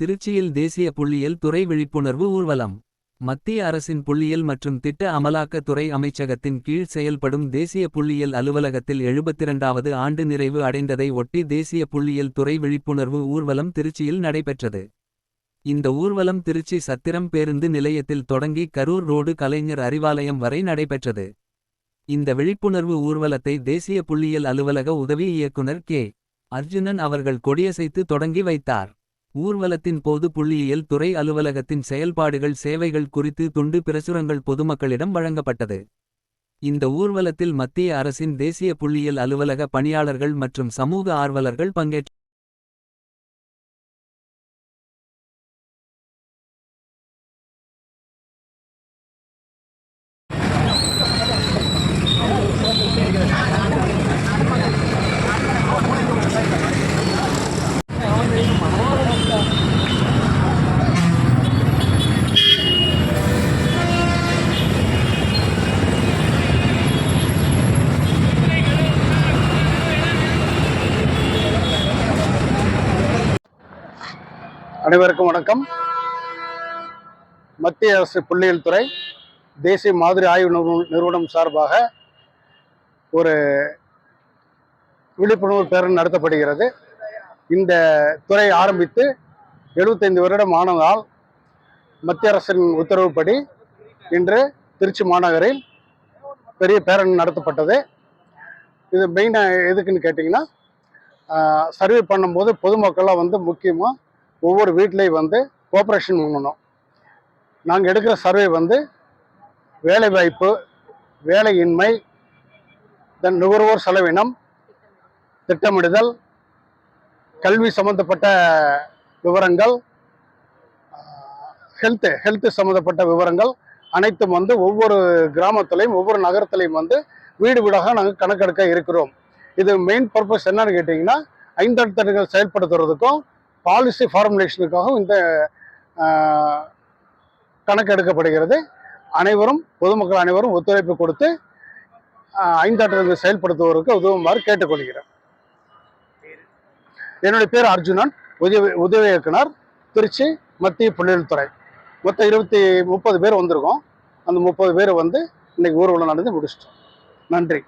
திருச்சியில் தேசிய புள்ளியியல் துறை விழிப்புணர்வு ஊர்வலம் மத்திய அரசின் புள்ளியியல் மற்றும் திட்ட அமலாக்கத் துறை அமைச்சகத்தின் கீழ் செயல்படும் தேசிய புள்ளியியல் அலுவலகத்தில் 72வது ஆண்டு நிறைவு அடைந்ததை ஒட்டி தேசிய புள்ளியியல் துறை விழிப்புணர்வு ஊர்வலம் திருச்சியில் நடைபெற்றது. இந்த ஊர்வலம் திருச்சி சத்திரம் பேருந்து நிலையத்தில் தொடங்கி கரூர் ரோடு கலைஞர் அறிவாலயம் வரை நடைபெற்றது. இந்த விழிப்புணர்வு ஊர்வலத்தை தேசிய புள்ளியியல் அலுவலக உதவி இயக்குனர் கே. அர்ஜுனன் அவர்கள் கொடியசைத்து தொடங்கி வைத்தார். ஊர்வலத்தின் போது புள்ளியியல் துறை அலுவலகத்தின் செயல்பாடுகள் சேவைகள் குறித்து துண்டு பிரசுரங்கள் பொதுமக்களிடம் வழங்கப்பட்டது. இந்த ஊர்வலத்தில் மத்திய அரசின் தேசிய புள்ளியியல் அலுவலக பணியாளர்கள் மற்றும் சமூக ஆர்வலர்கள் பங்கேற்றனர். அனைவருக்கும் வணக்கம். மத்திய அரசு புள்ளியியல் துறை தேசிய மாதிரி ஆய்வு நிறுவனம் நிறுவனம் சார்பாக ஒரு விழிப்புணர்வு பேரணி நடத்தப்படுகிறது. இந்த துறை ஆரம்பித்து 75 வருடம் ஆனதால் மத்திய அரசின் உத்தரவுப்படி இன்று திருச்சி மாநகரில் பெரிய பேரணி நடத்தப்பட்டது. இது மெயினாக எதுக்குன்னு கேட்டிங்கன்னா சர்வே பண்ணும்போது பொதுமக்கள்லாம் வந்து முக்கியமாக ஒவ்வொரு வீட்லேயும் வந்து கோஆப்ரேஷன் பண்ணணும். நாங்கள் எடுக்கிற சர்வே வந்து வேலைவாய்ப்பு வேலையின்மை தென் நுகர்வோர் செலவினம் திட்டமிடுதல் கல்வி சம்மந்தப்பட்ட விவரங்கள் ஹெல்த்து ஹெல்த்து சம்மந்தப்பட்ட விவரங்கள் அனைத்தும் வந்து ஒவ்வொரு கிராமத்துலேயும் ஒவ்வொரு நகரத்துலையும் வந்து வீடு வீடாக நாங்கள் கணக்கெடுக்க இருக்கிறோம். இது மெயின் பர்பஸ் என்னன்னு கேட்டிங்கன்னா ஐந்தடுத்தங்கள் செயல்படுத்துறதுக்கும் பாலிசி ஃபார்முலேஷனுக்காகவும் இந்த கணக்கு எடுக்கப்படுகிறது அனைவரும் பொதுமக்கள் அனைவரும் ஒத்துழைப்பு கொடுத்து ஆஹ், செயல்படுத்துவதற்கு உதவுமாறு கேட்டுக்கொள்கிறேன். என்னுடைய பேர் அர்ஜுனன் உதவி உதவி இயக்குனர் திருச்சி மத்திய புள்ளியல்துறை மொத்தம் இருபத்தி முப்பது பேர் வந்திருக்கோம். அந்த முப்பது பேர் வந்து இன்னைக்கு ஊர்வலம் நடந்து முடிச்சிட்டோம். நன்றி.